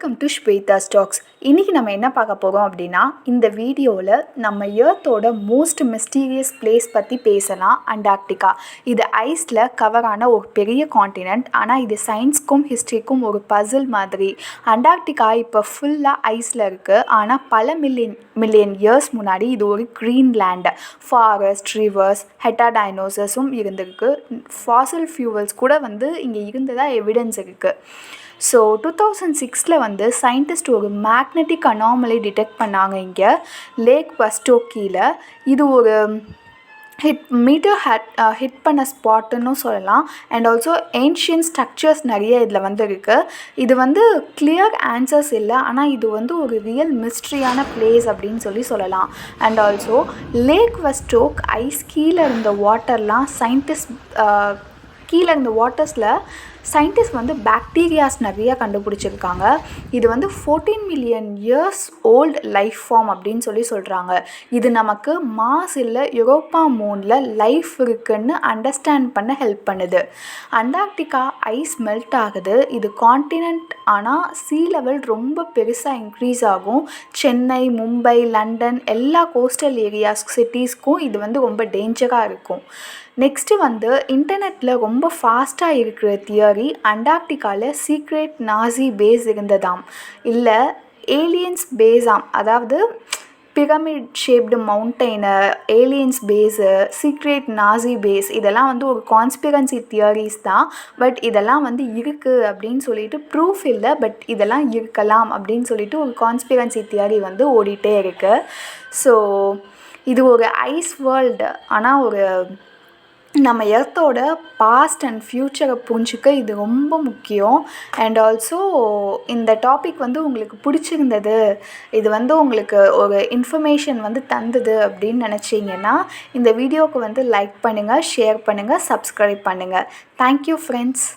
Welcome to Shweta stocks இன்றைக்கி நம்ம என்ன பார்க்க போகிறோம் அப்படின்னா இந்த வீடியோவில் நம்ம எர்த்தோட மோஸ்ட் மிஸ்டீரியஸ் பிளேஸ் பற்றி பேசலாம் அண்டார்டிகா இது ஐஸில் கவரான ஒரு பெரிய காண்டினென்ட் ஆனால் இது சயின்ஸ்க்கும் ஹிஸ்ட்ரிக்கும் ஒரு பசில் மாதிரி. அண்டார்டிகா இப்போ ஃபுல்லாக ஐஸில் இருக்குது ஆனால் பல மில்லியன் மில்லியன் இயர்ஸ் முன்னாடி இது ஒரு க்ரீன் லேண்டு ஃபாரஸ்ட் ரிவர்ஸ் ஹெட்டாடைனோசஸும் இருந்திருக்கு. ஃபாசில் ஃபியூவல்ஸ் கூட வந்து இங்கே இருந்ததாக எவிடன்ஸ் இருக்குது ஸோ டூ தௌசண்ட் சிக்ஸில் வந்து சயின்டிஸ்ட் ஒரு மேக்னெட்டிக் அனாமலி டிடெக்ட் பண்ணாங்க இங்கே. லேக் வஸ்டோக்கியில் கீழே இது ஒரு ஹிட் மீட்டர் ஹட் ஹிட் பண்ண ஸ்பாட்டுன்னு சொல்லலாம். அண்ட் ஆல்சோ ஏன்ஷியன் ஸ்ட்ரக்சர்ஸ் நிறைய இதில் வந்து இருக்குது இது வந்து கிளியர் ஆன்சர்ஸ் இல்லை. ஆனால் இது வந்து ஒரு ரியல் மிஸ்ட்ரியான பிளேஸ் அப்படின்னு சொல்லி சொல்லலாம். And also lake Vostok ice கீழே இருந்த வாட்டர்லாம் சயின்டிஸ்ட் கீழே இருந்த வாட்டர்ஸில் சயின்டிஸ்ட் வந்து பாக்டீரியாஸ் நிறையா கண்டுபிடிச்சிருக்காங்க. இது வந்து fourteen million years old life form அப்படின்னு சொல்லி சொல்கிறாங்க இது நமக்கு மாஸ் இல்லை யூரோப்பா மூனில் லைஃப் இருக்குன்னு அண்டர்ஸ்டாண்ட் பண்ண ஹெல்ப் பண்ணுது. அண்டார்டிகா ஐஸ் மெல்ட் ஆகுது. இது கான்டினென்ட் ஆனால் சீ லெவல் ரொம்ப பெருசாக இன்க்ரீஸ் ஆகும். சென்னை மும்பை லண்டன் எல்லா கோஸ்டல் ஏரியாஸ் சிட்டிஸ்க்கும் இது வந்து ரொம்ப டேஞ்சராக இருக்கும். நெக்ஸ்ட்டு வந்து இன்டர்நெட்டில் ரொம்ப ஃபாஸ்ட்டாக இருக்கிற தியரி அண்டார்டிகாவில் சீக்ரெட் நாசி பேஸ் இருந்ததாம். இல்லை ஏலியன்ஸ் பேஸாம். அதாவது pyramid shaped mountain aliens base secret Nazi base. இதெல்லாம் வந்து ஒரு கான்ஸ்பிரன்சி தியரிஸ் தான். பட் இதெல்லாம் வந்து இருக்குது அப்படின்னு சொல்லிட்டு ப்ரூஃப் இல்லை. பட் இதெல்லாம் இருக்கலாம் அப்படின்னு சொல்லிட்டு ஒரு கான்ஸ்பிரன்சி தியரி வந்து ஓடிட்டே இருக்குது ஸோ இது ஒரு ஐஸ் வேர்ல்டு. ஆனால் ஒரு நம்ம எர்த்தோட பாஸ்ட் அண்ட் ஃப்யூச்சரை புரிஞ்சுக்க இது ரொம்ப முக்கியம். அண்ட் ஆல்சோ இந்த டாபிக் வந்து உங்களுக்கு பிடிச்சிருந்தது இது வந்து உங்களுக்கு ஒரு இன்ஃபர்மேஷன் வந்து தந்தது அப்படின்னு நினச்சிங்கன்னா இந்த வீடியோவுக்கு வந்து லைக் பண்ணுங்கள் ஷேர் பண்ணுங்கள் சப்ஸ்கிரைப் பண்ணுங்கள் தேங்க்யூ ஃப்ரெண்ட்ஸ்